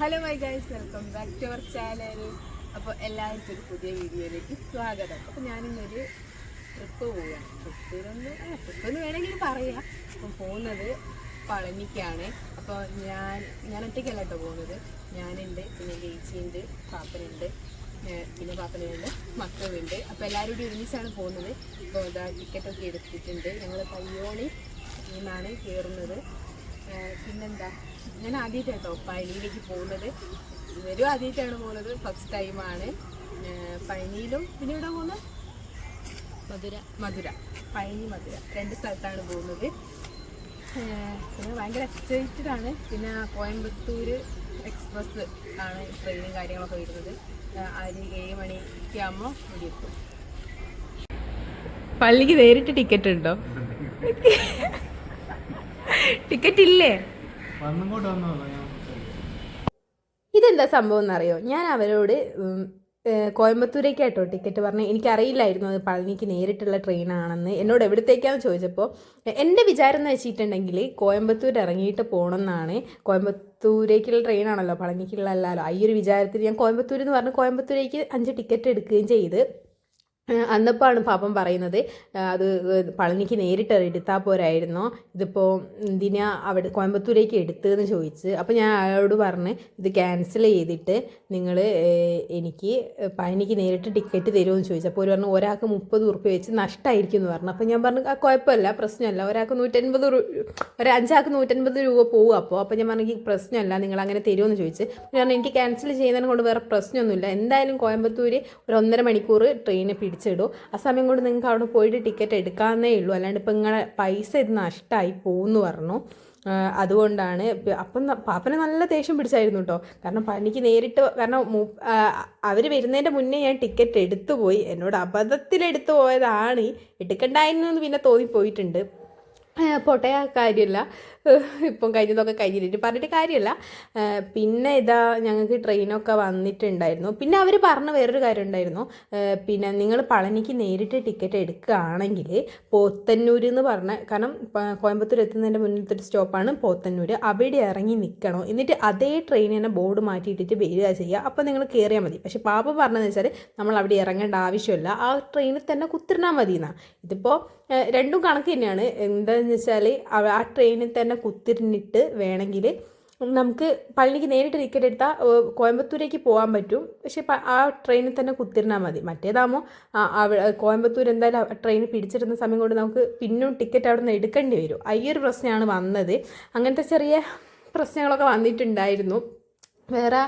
Hello my guys welcome back to our channel അപ്പോൾ എല്ലാവർക്കും ഒരു പുതിയ വീഡിയോയിലേക്ക് സ്വാഗതം. അപ്പോൾ ഞാനിന്നൊരു ട്രിപ്പ് പോവുകയാണ് ട്രിപ്പിലൊന്ന് ആ ട്രിപ്പ് എന്ന് വേണമെങ്കിൽ പറയാം. അപ്പം പോകുന്നത് പളനിക്കാണ്. അപ്പോൾ ഞാൻ ഞാൻ ഒറ്റയ്ക്കല്ല കേട്ടോ പോകുന്നത്. ഞാനുണ്ട് പിന്നെ ചേച്ചിയുണ്ട് പാപ്പനുണ്ട് പിന്നെ പാപ്പനുണ്ട് മക്കളുണ്ട്. അപ്പോൾ എല്ലാവരും കൂടി ഒരുമിച്ചാണ് പോകുന്നത്. അപ്പോൾ ഇതാ ടിക്കറ്റൊക്കെ എടുത്തിട്ടുണ്ട്. ഞങ്ങൾ പയ്യോളി നിന്നാണ് കയറുന്നത് പിന്നെന്താ? ഞാൻ ആദ്യമായിട്ട് കേട്ടോ പഴനിയിലേക്ക് പോകുന്നത്. ഇവരും ആദ്യമായിട്ടാണ് പോകുന്നത്. ഫസ്റ്റ് ടൈമാണ് പഴനിയിലും പിന്നെ ഇവിടെ പോകുന്നത് മധുര. മധുര. പഴനി മധുര. രണ്ട് സ്ഥലത്താണ് പോകുന്നത്. പിന്നെ ഭയങ്കര എക്സൈറ്റഡ് ആണ്. പിന്നെ കോയമ്പത്തൂർ എക്സ്പ്രസ് ആണ് ട്രെയിനും കാര്യങ്ങളൊക്കെ വരുന്നത്. ഒരു ഏഴ് മണിക്ക് ആകുമ്പോൾ ഇവിടെ എത്തും. പള്ളിക്ക് നേരിട്ട് ടിക്കറ്റ് ഉണ്ടോ? ടിക്കറ്റ് ഇല്ലേ ഇതെന്താ സംഭവം എന്നറിയോ? ഞാൻ അവരോട് ഉം, കോയമ്പത്തൂരേക്ക് കേട്ടോ ടിക്കറ്റ് പറഞ്ഞു. എനിക്കറിയില്ലായിരുന്നു അത് പളനിക്ക് നേരിട്ടുള്ള ട്രെയിനാണെന്ന്. എന്നോട് എവിടത്തേക്കാന്ന് ചോദിച്ചപ്പോൾ എന്റെ എന്റെ വിചാരം എന്ന് വെച്ചിട്ടുണ്ടെങ്കിൽ കോയമ്പത്തൂർ ഇറങ്ങിയിട്ട് പോകണമെന്നാണ് കോയമ്പത്തൂരേക്കുള്ള കോയമ്പത്തൂരേക്കുള്ള ട്രെയിനാണല്ലോ പളനിക്കുള്ള അല്ലല്ലോ ഈ ഒരു വിചാരത്തിൽ ഞാൻ കോയമ്പത്തൂർ എന്ന് പറഞ്ഞ് കോയമ്പത്തൂരേക്ക് അഞ്ച് ടിക്കറ്റ് എടുക്കുകയും ചെയ്ത്. അന്നപ്പോഴാണ് പാപ്പൻ പറയുന്നത് അത് പളനിക്ക് നേരിട്ട് എടുത്താൽ പോരായിരുന്നോ? ഇതിപ്പോൾ എന്തിനാ അവിടെ കോയമ്പത്തൂരേക്ക് എടുത്തതെന്ന് ചോദിച്ച് അപ്പോൾ ഞാൻ അയാളോട് പറഞ്ഞ് ഇത് ക്യാൻസൽ ചെയ്തിട്ട് നിങ്ങൾ എനിക്ക് പളനിക്ക് നേരിട്ട് ടിക്കറ്റ് തരുമെന്ന് ചോദിച്ചു. അപ്പോൾ ഒരു പറഞ്ഞു ഒരാൾക്ക് മുപ്പത് ഉറുപ്പ്യ വെച്ച് നഷ്ടമായിരിക്കും എന്ന് പറഞ്ഞു. അപ്പോൾ ഞാൻ പറഞ്ഞു ആ കുഴപ്പമില്ല പ്രശ്നമല്ല. ഒരാൾക്ക് നൂറ്റൻപത് ഒരു അഞ്ചാൾക്ക് നൂറ്റൻപത് രൂപ പോകും അപ്പോൾ അപ്പോൾ ഞാൻ പറഞ്ഞു പ്രശ്നമല്ല നിങ്ങൾ അങ്ങനെ തരുമെന്ന് ചോദിച്ച്. ഞാൻ എനിക്ക് ക്യാൻസൽ ചെയ്യുന്നതിനെ കൊണ്ട് വേറെ പ്രശ്നമൊന്നുമില്ല. എന്തായാലും കോയമ്പത്തൂർ ഒരു ഒന്നര മണിക്കൂർ ട്രെയിന് പിടിച്ചിടും. ആ സമയം കൊണ്ട് നിങ്ങൾക്ക് അവിടെ പോയിട്ട് ടിക്കറ്റ് എടുക്കാവുന്നേ ഉള്ളൂ. അല്ലാണ്ട് ഇപ്പം നിങ്ങളെ പൈസ ഇത് നഷ്ടമായി പോകുമെന്ന് പറഞ്ഞു. അതുകൊണ്ടാണ് അപ്പം പാപ്പനെ നല്ല ദേഷ്യം പിടിച്ചായിരുന്നു കേട്ടോ കാരണം പനിക്ക് നേരിട്ട് കാരണം അവർ വരുന്നതിന്റെ മുന്നേ ഞാൻ ടിക്കറ്റ് എടുത്തു പോയി. എന്നോട് അബദ്ധത്തിൽ എടുത്തു പോയതാണ്. എടുക്കണ്ടായിരുന്നു എന്ന് പിന്നെ തോന്നിപ്പോയിട്ടുണ്ട്. പോട്ടെ ആ കാര്യമില്ല ഇപ്പം കഴിഞ്ഞതൊക്കെ കഴിഞ്ഞിട്ട് പറഞ്ഞിട്ട് കാര്യമില്ല പിന്നെ ഇതാ ഞങ്ങൾക്ക് ട്രെയിനൊക്കെ വന്നിട്ടുണ്ടായിരുന്നു. പിന്നെ അവർ പറഞ്ഞ വേറൊരു കാര്യം ഉണ്ടായിരുന്നു പിന്നെ നിങ്ങൾ പളനിക്ക് നേരിട്ട് ടിക്കറ്റ് എടുക്കുകയാണെങ്കിൽ പോത്തന്നൂർ എന്ന് പറഞ്ഞ കാരണം കോയമ്പത്തൂർ എത്തുന്നതിന്റെ മുന്നിലത്തെ ഒരു സ്റ്റോപ്പാണ് പോത്തന്നൂർ അവിടെ ഇറങ്ങി നിൽക്കണം. എന്നിട്ട് അതേ ട്രെയിൻ തന്നെ ബോർഡ് മാറ്റിയിട്ടിട്ട് വരിക ചെയ്യുക. അപ്പോൾ നിങ്ങൾ കയറിയാൽ മതി. പക്ഷേ പാപ്പ പറഞ്ഞതെന്ന് വെച്ചാൽ നമ്മൾ അവിടെ ഇറങ്ങേണ്ട ആവശ്യമില്ല. ആ ട്രെയിനിൽ തന്നെ കുത്തിരണാൽ മതി എന്നാണ് ഇതിപ്പോൾ രണ്ടും കണക്ക് തന്നെയാണ്. എന്താണെന്ന് വെച്ചാൽ ആ ട്രെയിനിൽ തന്നെ കുത്തിരിഞ്ഞിട്ട് വേണമെങ്കിൽ നമുക്ക് പള്ളിക്ക് നേരിട്ട് ടിക്കറ്റ് എടുത്താൽ കോയമ്പത്തൂരേക്ക് പോകാൻ പറ്റും. പക്ഷേ ആ ട്രെയിനിൽ തന്നെ കുത്തിരുന്നാൽ മതി. മറ്റേതാകുമ്പോൾ കോയമ്പത്തൂർ എന്തായാലും ട്രെയിൻ പിടിച്ചിരുന്ന സമയം കൊണ്ട് നമുക്ക് പിന്നും ടിക്കറ്റ് അവിടെ നിന്ന് എടുക്കേണ്ടി വരും. ആ ഈ ഒരു പ്രശ്നമാണ് വന്നത്. അങ്ങനത്തെ ചെറിയ പ്രശ്നങ്ങളൊക്കെ വന്നിട്ടുണ്ടായിരുന്നു. വേറെ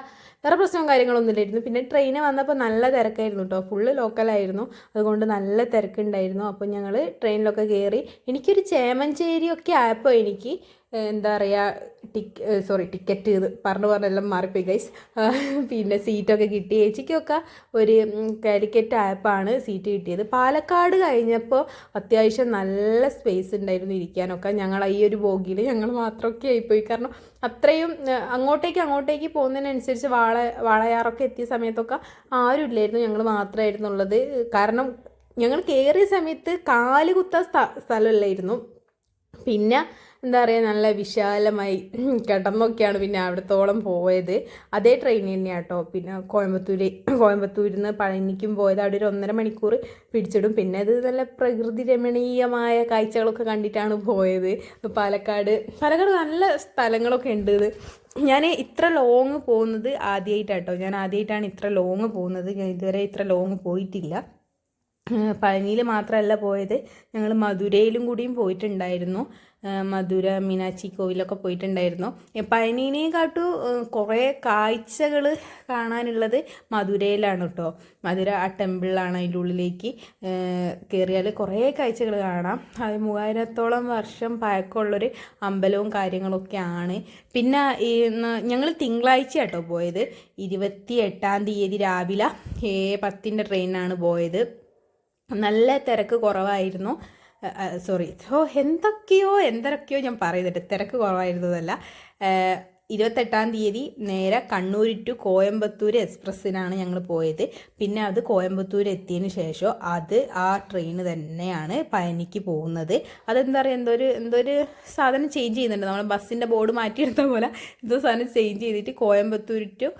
വേറെ പ്രശ്നവും കാര്യങ്ങളൊന്നും ഇല്ലായിരുന്നു. പിന്നെ ട്രെയിന് വന്നപ്പോൾ നല്ല തിരക്കായിരുന്നു കേട്ടോ ഫുള്ള് ലോക്കലായിരുന്നു അതുകൊണ്ട് നല്ല തിരക്കുണ്ടായിരുന്നു. അപ്പോൾ ഞങ്ങൾ ട്രെയിനിലൊക്കെ കയറി എനിക്കൊരു ചേമഞ്ചേരിയൊക്കെ ആയപ്പോൾ എനിക്ക് എന്താ പറയുക ടിക് സോറി ടിക്കറ്റ് പറഞ്ഞു പറഞ്ഞെല്ലാം മാറിപ്പോയി ഗൈസ് പിന്നെ സീറ്റൊക്കെ കിട്ടി. ചേച്ചിക്കൊക്കെ ഒരു കാലിക്കറ്റ് ആപ്പാണ് സീറ്റ് കിട്ടിയത്. പാലക്കാട് കഴിഞ്ഞപ്പോൾ അത്യാവശ്യം നല്ല സ്പേസ് ഉണ്ടായിരുന്നു ഇരിക്കാനൊക്കെ. ഞങ്ങൾ ഈ ഒരു ബോഗിയിൽ ഞങ്ങൾ മാത്രമൊക്കെ ആയിപ്പോയി. കാരണം അത്രയും അങ്ങോട്ടേക്ക് അങ്ങോട്ടേക്ക് പോകുന്നതിനനുസരിച്ച് വാള വാളയാറൊക്കെ എത്തിയ സമയത്തൊക്കെ ആരും ഇല്ലായിരുന്നു ഞങ്ങൾ മാത്രമായിരുന്നുള്ളത് കാരണം ഞങ്ങൾ കയറിയ സമയത്ത് കാൽ കുത്താൻ സ്ഥ സ്ഥലമില്ലായിരുന്നു പിന്നെ എന്താ പറയുക നല്ല വിശാലമായി കിടന്നൊക്കെയാണ് പിന്നെ അവിടത്തോളം പോയത്. അതേ ട്രെയിൻ തന്നെയാണ് കേട്ടോ പിന്നെ കോയമ്പത്തൂർ കോയമ്പത്തൂരിൽ നിന്ന് പഴനിക്കും പോയത്. അവിടെ ഒരു ഒന്നര മണിക്കൂർ പിടിച്ചിടും. പിന്നെ അത് നല്ല പ്രകൃതി രമണീയമായ കാഴ്ചകളൊക്കെ കണ്ടിട്ടാണ് പോയത്. പാലക്കാട് പാലക്കാട് നല്ല സ്ഥലങ്ങളൊക്കെ ഉണ്ട് ഞാൻ ഇത്ര ലോങ് പോകുന്നത് ആദ്യമായിട്ടാട്ടോ ഞാൻ ആദ്യമായിട്ടാണ് ഇത്ര ലോങ് പോകുന്നത്. ഞാൻ ഇതുവരെ ഇത്ര ലോങ് പോയിട്ടില്ല. പഴനിയിൽ മാത്രമല്ല പോയത്. ഞങ്ങൾ മധുരയിലും കൂടിയും പോയിട്ടുണ്ടായിരുന്നു. മധുര മീനാക്ഷി കോവിലൊക്കെ പോയിട്ടുണ്ടായിരുന്നു. പഴനിനെക്കാട്ടു കുറേ കാഴ്ചകൾ കാണാനുള്ളത് മധുരയിലാണ് കേട്ടോ മധുര ആ ടെമ്പിളിലാണ് അതിന്റെ ഉള്ളിലേക്ക് കയറിയാൽ കുറേ കാഴ്ചകൾ കാണാം. അത് മൂവായിരത്തോളം വർഷം പഴക്കമുള്ളൊരു അമ്പലവും കാര്യങ്ങളൊക്കെയാണ്. പിന്നെ ഈ ഞങ്ങൾ തിങ്കളാഴ്ച കേട്ടോ പോയത്. ഇരുപത്തി എട്ടാം തീയതി രാവിലെ ഏ പത്തിന്റെ ട്രെയിനാണ് പോയത്. നല്ല തിരക്ക് കുറവായിരുന്നു. സോറി സോ എന്തൊക്കെയോ എന്തൊക്കെയോ ഞാൻ പറയുന്നുണ്ട് തിരക്ക് കുറവായിരുന്നതല്ല. ഇരുപത്തെട്ടാം തീയതി നേരെ കണ്ണൂർ ടു കോയമ്പത്തൂർ എക്സ്പ്രസ്സിനാണ് ഞങ്ങൾ പോയത്. പിന്നെ അത് കോയമ്പത്തൂർ എത്തിയതിന് ശേഷം അത് ആ ട്രെയിൻ തന്നെയാണ് പഴനിക്ക് പോകുന്നത്. അതെന്താ പറയുക എന്തോ ഒരു എന്തോ ഒരു സാധനം ചേഞ്ച് ചെയ്യുന്നുണ്ട്. നമ്മൾ ബസ്സിന്റെ ബോർഡ് മാറ്റിയെടുത്ത പോലെ എന്തോ സാധനം ചേഞ്ച് ചെയ്തിട്ട് കോയമ്പത്തൂർ ടു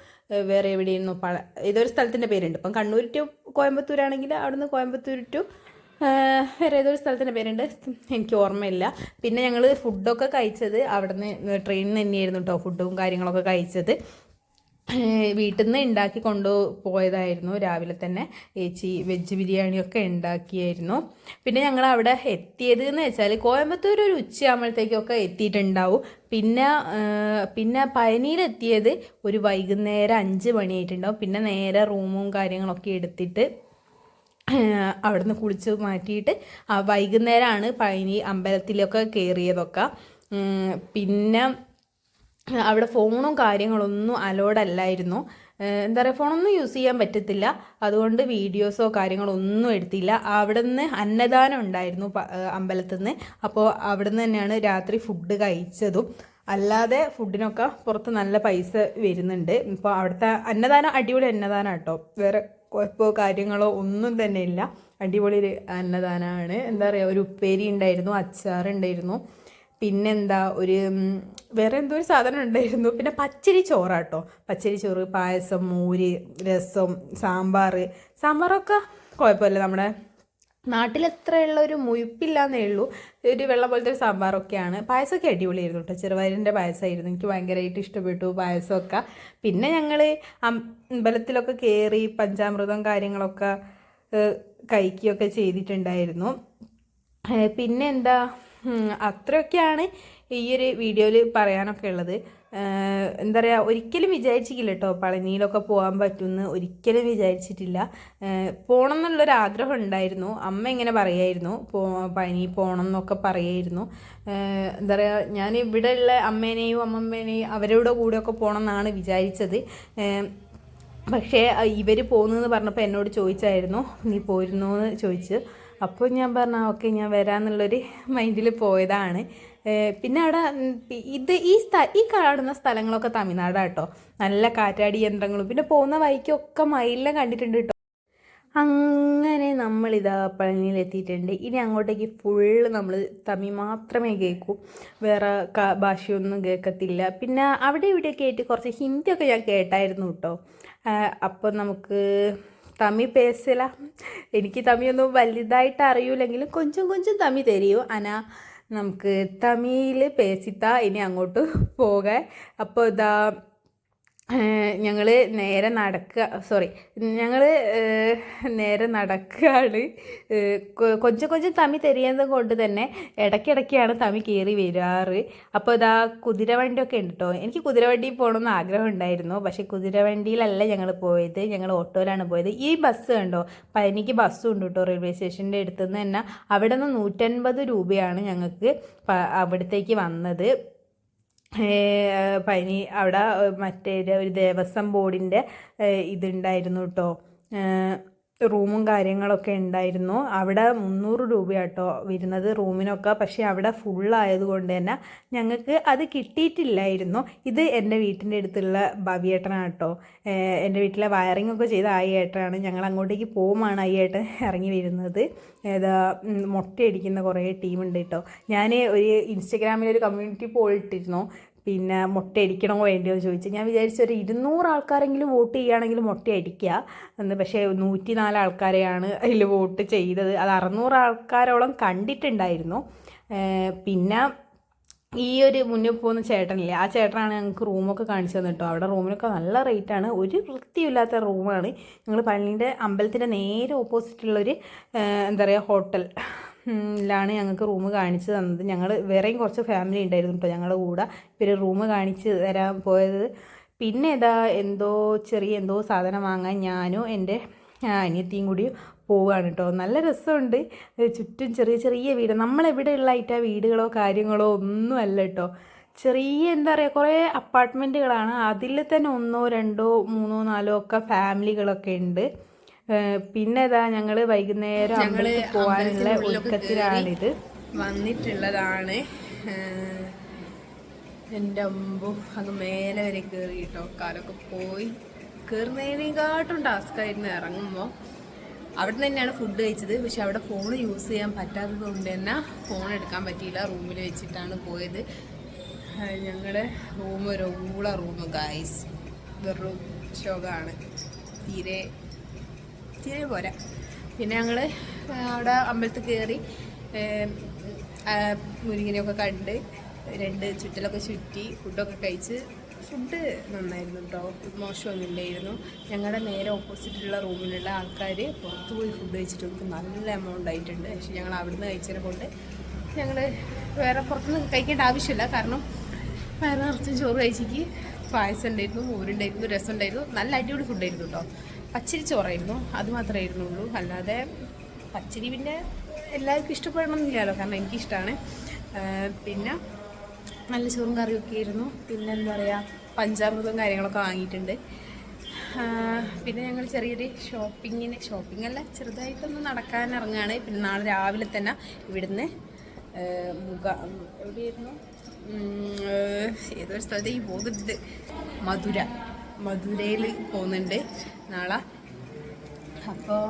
വേറെ എവിടെയായിരുന്നു പഴ ഏതൊരു സ്ഥലത്തിന്റെ പേരുണ്ട്. ഇപ്പം കണ്ണൂർ ടു കോയമ്പത്തൂരാണെങ്കിൽ അവിടുന്ന് കോയമ്പത്തൂർ ടു വേറെ ഏതൊരു സ്ഥലത്തിന്റെ പേരുണ്ട്. എനിക്ക് ഓർമ്മയില്ല. പിന്നെ ഞങ്ങൾ ഫുഡൊക്കെ കഴിച്ചത് അവിടുന്ന് ട്രെയിനിൽ തന്നെയായിരുന്നു കേട്ടോ ഫുഡും കാര്യങ്ങളൊക്കെ കഴിച്ചത്. വീട്ടിൽ നിന്ന് ഉണ്ടാക്കി കൊണ്ടു പോയതായിരുന്നു. രാവിലെ തന്നെ ചേച്ചി വെജ് ബിരിയാണിയൊക്കെ ഉണ്ടാക്കിയായിരുന്നു പിന്നെ ഞങ്ങൾ അവിടെ എത്തിയത് എന്ന് വെച്ചാൽ കോയമ്പത്തൂർ ഒരു ഉച്ചയാകുമ്പോഴത്തേക്കൊക്കെ എത്തിയിട്ടുണ്ടാവും. പിന്നെ പിന്നെ പഴനിയിലെത്തിയത് ഒരു വൈകുന്നേരം അഞ്ച് മണിയായിട്ടുണ്ടാവും. പിന്നെ നേരെ റൂമും കാര്യങ്ങളൊക്കെ എടുത്തിട്ട് അവിടുന്ന് കുളിച്ച് മാറ്റിയിട്ട് വൈകുന്നേരമാണ് പഴനി അമ്പലത്തിലൊക്കെ കയറിയതൊക്കെ പിന്നെ അവിടെ ഫോണും കാര്യങ്ങളൊന്നും അലോഡ് അല്ലായിരുന്നു. എന്താ പറയുക ഫോണൊന്നും യൂസ് ചെയ്യാൻ പറ്റത്തില്ല. അതുകൊണ്ട് വീഡിയോസോ കാര്യങ്ങളോ ഒന്നും എടുത്തില്ല. അവിടെ നിന്ന് അന്നദാനം ഉണ്ടായിരുന്നു അമ്പലത്തിൽ നിന്ന് അപ്പോൾ അവിടെ നിന്ന് തന്നെയാണ് രാത്രി ഫുഡ് കഴിച്ചതും. അല്ലാതെ ഫുഡിനൊക്കെ പുറത്ത് നല്ല പൈസ വരുന്നുണ്ട്. ഇപ്പോൾ അവിടുത്തെ അന്നദാനം അടിപൊളി അന്നദാനം കേട്ടോ വേറെ കുഴപ്പമോ കാര്യങ്ങളോ ഒന്നും തന്നെ ഇല്ല. അടിപൊളി അന്നദാനമാണ് എന്താ പറയുക ഒരു ഉപ്പേരി ഉണ്ടായിരുന്നു അച്ചാറുണ്ടായിരുന്നു. പിന്നെന്താ ഒരു വേറെ എന്തോ ഒരു സാധനം ഉണ്ടായിരുന്നു. പിന്നെ പച്ചരി ചോറാട്ടോ. പച്ചരി ചോറ് പായസം മോര് രസം സാമ്പാർ സാമ്പാറൊക്കെ കുഴപ്പമില്ല നമ്മുടെ നാട്ടിലെത്രയുള്ള ഒരു മുഴുപ്പില്ലാന്നേ ഉള്ളൂ. ഒരു വെള്ളം പോലത്തെ ഒരു സാമ്പാറൊക്കെയാണ്. പായസമൊക്കെ അടിപൊളിയായിരുന്നു കേട്ടോ. ചെറുപയറിന്റെ പായസമായിരുന്നു. എനിക്ക് ഭയങ്കരമായിട്ട് ഇഷ്ടപ്പെട്ടു പായസമൊക്കെ. പിന്നെ ഞങ്ങൾ അമ്പലത്തിലൊക്കെ കയറി പഞ്ചാമൃതം കാര്യങ്ങളൊക്കെ കഴിക്കുകയൊക്കെ ചെയ്തിട്ടുണ്ടായിരുന്നു. പിന്നെ എന്താ അത്രയൊക്കെയാണ് ഈ ഒരു വീഡിയോയിൽ പറയാനൊക്കെ ഉള്ളത്. എന്താ പറയുക ഒരിക്കലും വിചാരിച്ചിട്ടില്ല കേട്ടോ പളനിയിലൊക്കെ പോകാൻ പറ്റുമെന്ന് ഒരിക്കലും വിചാരിച്ചിട്ടില്ല. പോകണം എന്നുള്ളൊരു ആഗ്രഹം ഉണ്ടായിരുന്നു. അമ്മ ഇങ്ങനെ പറയായിരുന്നു പോ പഴനി പോകണം എന്നൊക്കെ പറയായിരുന്നു എന്താ പറയുക ഞാൻ ഇവിടെയുള്ള അമ്മേനെയും അമ്മമ്മേനെയും അവരുടെ കൂടെയൊക്കെ പോകണം എന്നാണ് വിചാരിച്ചത് പക്ഷേ ഇവർ പോകുന്നതെന്ന് പറഞ്ഞപ്പോൾ എന്നോട് ചോദിച്ചായിരുന്നു നീ പോരുന്നോ എന്ന് ചോദിച്ചു. അപ്പോൾ ഞാൻ പറഞ്ഞു ഓക്കെ ഞാൻ വരാമെന്നുള്ളൊരു മൈൻഡിൽ പോയതാണ്. പിന്നെ അവിടെ ഇത് ഈ സ്ഥ ഈ കാണുന്ന സ്ഥലങ്ങളൊക്കെ തമിഴ്നാടാണ് കേട്ടോ നല്ല കാറ്റാടി യന്ത്രങ്ങളും. പിന്നെ പോകുന്ന വഴിക്കൊക്കെ മയിലിനെ കണ്ടിട്ടുണ്ട് കേട്ടോ. അങ്ങനെ നമ്മളിതാ പഴനിയിലെത്തിയിട്ടുണ്ട് ഇനി അങ്ങോട്ടേക്ക് ഫുള്ള് നമ്മൾ തമിഴ് മാത്രമേ കേൾക്കൂ. വേറെ ഭാഷയൊന്നും കേൾക്കത്തില്ല. പിന്നെ അവിടെ ഇവിടെയൊക്കെ ആയിട്ട് കുറച്ച് ഹിന്ദിയൊക്കെ ഞാൻ കേട്ടായിരുന്നു കേട്ടോ. അപ്പോൾ നമുക്ക് തമിഴ് പേസല. എനിക്ക് തമിയൊന്നും വലുതായിട്ട് അറിയൂലെങ്കിലും കൊഞ്ചും കൊഞ്ചും തമ്മി തരുമോ അന നമുക്ക് തമിഴിൽ പേസിത്ത ഇനി അങ്ങോട്ട് പോകാൻ. അപ്പോൾ ഇതാ ഞങ്ങൾ നേരെ നടക്കുക സോറി ഞങ്ങൾ നേരെ നടക്കുകയാണ്. കൊഞ്ച കൊഞ്ച തമ്മി തെരിയുന്നത് കൊണ്ട് തന്നെ ഇടയ്ക്കിടയ്ക്കാണ് തമി കയറി വരാറ്. അപ്പോൾ ഇതാ കുതിരവണ്ടിയൊക്കെ ഉണ്ട് കേട്ടോ എനിക്ക് കുതിരവണ്ടിയിൽ പോകണമെന്ന് ആഗ്രഹം ഉണ്ടായിരുന്നു. പക്ഷേ കുതിരവണ്ടിയിലല്ല ഞങ്ങൾ പോയത്. ഞങ്ങൾ ഓട്ടോയിലാണ് പോയത്. ഈ ബസ് കണ്ടോ? പതിനിക്ക് ബസ്സും ഉണ്ട് കേട്ടോ റെയിൽവേ സ്റ്റേഷന്റെ അടുത്ത് നിന്ന് തന്നെ. അവിടെ നിന്ന് നൂറ്റൻപത് രൂപയാണ് ഞങ്ങൾക്ക് അവിടത്തേക്ക് വന്നത്. പനി അവിടെ മറ്റേ ഒരു ദേവസ്വം ബോർഡിന്റെ ഇതുണ്ടായിരുന്നു കേട്ടോ റൂമും കാര്യങ്ങളൊക്കെ ഉണ്ടായിരുന്നു. അവിടെ മുന്നൂറ് രൂപയാട്ടോ വരുന്നത് റൂമിനൊക്കെ. പക്ഷേ അവിടെ ഫുള്ളായത് കൊണ്ട് തന്നെ ഞങ്ങൾക്ക് അത് കിട്ടിയിട്ടില്ലായിരുന്നു. ഇത് എന്റെ വീട്ടിന്റെ അടുത്തുള്ള ഭവിയേട്ടനാണ് കേട്ടോ എന്റെ വീട്ടിലെ വയറിംഗ് ഒക്കെ ചെയ്ത ഏട്ടനാണ്. ഞങ്ങൾ അങ്ങോട്ടേക്ക് പോകുമാണ് ഈ ഏട്ടൻ ഇറങ്ങി വരുന്നത്. ഏതാ മുട്ടയടിക്കുന്ന കുറേ ടീമുണ്ട് കേട്ടോ ഞാൻ ഒരു ഇൻസ്റ്റഗ്രാമിൽ ഒരു കമ്മ്യൂണിറ്റി പോൾ ഇട്ടിരുന്നു. പിന്നെ മുട്ട അടിക്കണോ വേണ്ടിയോ ചോദിച്ചു ഞാൻ വിചാരിച്ചു ഒരു ഇരുന്നൂറ് ആൾക്കാരെങ്കിലും വോട്ട് ചെയ്യുകയാണെങ്കിൽ മുട്ട അടിക്കുക എന്ന് പക്ഷേ നൂറ്റി നാല് ആൾക്കാരെയാണ് അതിൽ വോട്ട് ചെയ്തത്. അത് അറുന്നൂറ് ആൾക്കാരോളം കണ്ടിട്ടുണ്ടായിരുന്നു. പിന്നെ ഈ ഒരു മുന്നിൽ പോകുന്ന ചേട്ടനില്ലേ ആ ചേട്ടനാണ് ഞങ്ങൾക്ക് റൂമൊക്കെ കാണിച്ചു തന്നിട്ടോ അവിടെ റൂമിനൊക്കെ നല്ല റേറ്റാണ് ഒരു വൃത്തിയില്ലാത്ത റൂമാണ്. ഞങ്ങൾ പള്ളിന്റെ അമ്പലത്തിന്റെ നേരെ ഓപ്പോസിറ്റുള്ളൊരു എന്താ പറയുക ഹോട്ടൽ ലാണ് ഞങ്ങൾക്ക് റൂം കാണിച്ചു തന്നത്. ഞങ്ങൾ വേറെയും കുറച്ച് ഫാമിലി ഉണ്ടായിരുന്നു കേട്ടോ ഞങ്ങളുടെ കൂടെ. ഇവർ റൂം കാണിച്ച് തരാൻ പോയത്. പിന്നെ ഇതാ എന്തോ ചെറിയ എന്തോ സാധനം വാങ്ങാൻ ഞാനും എന്റെ അനിയത്തിയും കൂടി പോവുകയാണ് കേട്ടോ നല്ല രസമുണ്ട്. ചുറ്റും ചെറിയ ചെറിയ വീട്. നമ്മളെവിടെയുള്ള ആ വീടുകളോ കാര്യങ്ങളോ ഒന്നുമല്ല കേട്ടോ ചെറിയ എന്താ പറയുക കുറേ അപ്പാർട്ട്മെന്റുകളാണ് അതിൽ തന്നെ ഒന്നോ രണ്ടോ മൂന്നോ നാലോ ഒക്കെ ഫാമിലികളൊക്കെ ഉണ്ട്. പിന്നെ ഇതാ ഞങ്ങൾ വൈകുന്നേരം അമ്പലത്തിൽ പോകാനുള്ള ഒരുക്കത്തിലാണിത്. വന്നിട്ടുള്ളതാണ്. എന്റെ അമ്പും അങ്ങ് മേലെ വരെ കയറി കേട്ടോ കാലൊക്കെ പോയി. കയറുന്നതിനേക്കാട്ടും ടാസ്ക് ആയിരുന്നു ഇറങ്ങുമ്പോൾ അവിടെ നിന്ന് തന്നെയാണ് ഫുഡ് കഴിച്ചത്. പക്ഷെ അവിടെ ഫോൺ യൂസ് ചെയ്യാൻ പറ്റാത്തത് കൊണ്ട് തന്നെ ഫോൺ എടുക്കാൻ പറ്റിയില്ല. റൂമിൽ വെച്ചിട്ടാണ് പോയത്. ഞങ്ങളുടെ റൂം ഒരു ഊള റൂം ഗായ്സ് വെറും ശോകമാണ് തീരെ തീരെ പോരാ. പിന്നെ ഞങ്ങൾ അവിടെ അമ്പലത്തിൽ കയറി മുരിങ്ങനെയൊക്കെ കണ്ട് രണ്ട് ചുറ്റലൊക്കെ ചുറ്റി ഫുഡൊക്കെ കഴിച്ച് ഫുഡ് നന്നായിരുന്നു കേട്ടോ മോശമൊന്നുമില്ലായിരുന്നു ഞങ്ങളുടെ നേരെ ഓപ്പോസിറ്റുള്ള റൂമിലുള്ള ആൾക്കാർ പുറത്ത് പോയി ഫുഡ് കഴിച്ചിട്ട് നമുക്ക് നല്ല എമൗണ്ട് ആയിട്ടുണ്ട്. പക്ഷെ ഞങ്ങൾ അവിടുന്ന് കഴിച്ചതിനെ കൊണ്ട് ഞങ്ങൾ വേറെ പുറത്തുനിന്ന് കഴിക്കേണ്ട ആവശ്യമില്ല. കാരണം വയറ് നിറച്ച് ചോറ് കഴിച്ചിക്ക് പായസം ഉണ്ടായിരുന്നു മോരുണ്ടായിരുന്നു രസം ഉണ്ടായിരുന്നു. നല്ല അടിപൊളി ഫുഡായിരുന്നു കേട്ടോ പച്ചരി ചോറായിരുന്നു അത് മാത്രമേ ഇരുന്നുള്ളൂ. അല്ലാതെ പച്ചരി പിന്നെ എല്ലാവർക്കും ഇഷ്ടപ്പെടണമെന്നില്ലല്ലോ. കാരണം എനിക്കിഷ്ടമാണ് പിന്നെ നല്ല ചോറും കറിയൊക്കെ ആയിരുന്നു. പിന്നെ എന്താ പറയുക പഞ്ചാമൃതവും കാര്യങ്ങളൊക്കെ വാങ്ങിയിട്ടുണ്ട്. പിന്നെ ഞങ്ങൾ ചെറിയൊരു ഷോപ്പിങ്ങിന് ഷോപ്പിംഗ് അല്ല ചെറുതായിട്ടൊന്ന് നടക്കാൻ ഇറങ്ങുകയാണ് പിന്നെ നാളെ രാവിലെ തന്നെ ഇവിടുന്ന് മുഖ എവിടെയായിരുന്നു? ഏതൊരു സ്ഥലത്തേക്ക് പോകരുത് മധുര. മധുരയിൽ പോകുന്നുണ്ട് നാളെ. അപ്പോൾ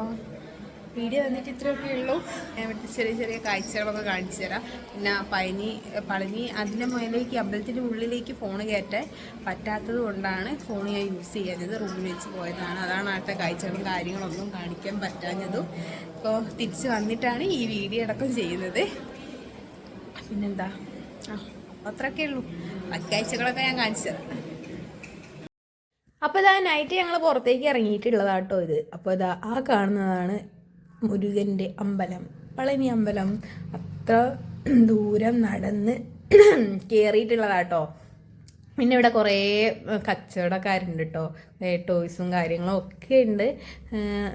വീഡിയോ വന്നിട്ട് ഇത്രയൊക്കെ ഉള്ളൂ. ഞാൻ ഇവിടുത്തെ ചെറിയ ചെറിയ കാഴ്ചകളൊക്കെ കാണിച്ചു തരാം. പിന്നെ പഴനി പളനി അതിന്റെ മുകളിലേക്ക് അമ്പലത്തിന്റെ ഉള്ളിലേക്ക് ഫോൺ കയറ്റാൻ പറ്റാത്തത് കൊണ്ടാണ് ഫോൺ ഞാൻ യൂസ് ചെയ്യാഞ്ഞത് റൂമിൽ വെച്ച് പോയതാണ്. അതാണ് അവിടുത്തെ കാഴ്ചകളും കാര്യങ്ങളൊന്നും കാണിക്കാൻ പറ്റാഞ്ഞതും. അപ്പോൾ തിരിച്ച് വന്നിട്ടാണ് ഈ വീഡിയോ അടക്കം ചെയ്യുന്നത്. പിന്നെന്താ? ആ അത്രയൊക്കെ ഉള്ളൂ. ബാക്കി കാഴ്ചകളൊക്കെ ഞാൻ കാണിച്ചു തരാം. അപ്പോൾ ഇതാ നൈറ്റ് ഞങ്ങൾ പുറത്തേക്ക് ഇറങ്ങിയിട്ടുള്ളതാട്ടോ ഇത്. അപ്പോൾ ഇതാ ആ കാണുന്നതാണ് മുരുകന്റെ അമ്പലം. പളനി അമ്പലം. അത്ര ദൂരം നടന്ന് കയറിയിട്ടുള്ളതാട്ടോ പിന്നെ ഇവിടെ കുറേ കച്ചവടക്കാരുണ്ട് കേട്ടോ ടോയ്സും കാര്യങ്ങളും ഒക്കെ ഉണ്ട്.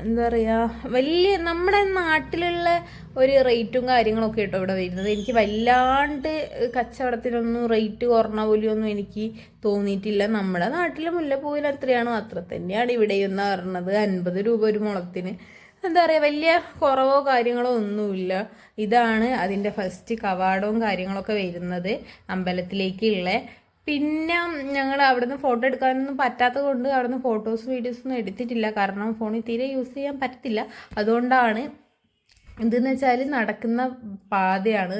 എന്താ പറയുക വലിയ നമ്മുടെ നാട്ടിലുള്ള ഒരു റേറ്റും കാര്യങ്ങളൊക്കെ കേട്ടോ ഇവിടെ വരുന്നത്. എനിക്ക് വല്ലാണ്ട് കച്ചവടത്തിനൊന്നും റേറ്റ് കുറഞ്ഞ പോലെയൊന്നും എനിക്ക് തോന്നിയിട്ടില്ല. നമ്മുടെ നാട്ടിലെ മുല്ലപ്പൂവിന് എത്രയാണോ അത്ര തന്നെയാണ് ഇവിടെയെന്ന് പറഞ്ഞത്. അൻപത് രൂപ ഒരു മുളത്തിന്. എന്താ പറയുക വലിയ കുറവോ കാര്യങ്ങളോ ഒന്നുമില്ല. ഇതാണ് അതിന്റെ ഫസ്റ്റ് കവാടവും കാര്യങ്ങളൊക്കെ വരുന്നത് അമ്പലത്തിലേക്കുള്ള പിന്നെ ഞങ്ങൾ അവിടുന്ന് ഫോട്ടോ എടുക്കാനൊന്നും പറ്റാത്തത് കൊണ്ട് അവിടുന്ന് ഫോട്ടോസും വീഡിയോസൊന്നും എടുത്തിട്ടില്ല. കാരണം ഫോണിൽ തീരെ യൂസ് ചെയ്യാൻ പറ്റത്തില്ല. അതുകൊണ്ടാണ് ഇതെന്ന് വെച്ചാൽ നടക്കുന്ന പാതയാണ്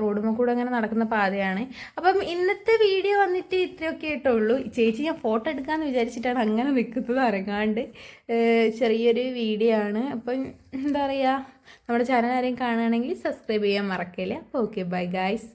റോഡുമ്മ കൂടെ അങ്ങനെ നടക്കുന്ന പാതയാണ്. അപ്പം ഇന്നത്തെ വീഡിയോ വന്നിട്ട് ഇത്രയൊക്കെ ആയിട്ടേ ഉള്ളൂ. ചേച്ചി ഞാൻ ഫോട്ടോ എടുക്കാമെന്ന് വിചാരിച്ചിട്ടാണ് അങ്ങനെ നിൽക്കുന്നത് അരങ്ങാണ്ട് ചെറിയൊരു വീഡിയോ ആണ്. അപ്പം എന്താ പറയുക നമ്മുടെ ചാനൽ ആരെയും കാണുകയാണെങ്കിൽ സബ്സ്ക്രൈബ് ചെയ്യാൻ മറക്കില്ല. അപ്പോൾ ഓക്കെ ബൈ ഗായ്സ്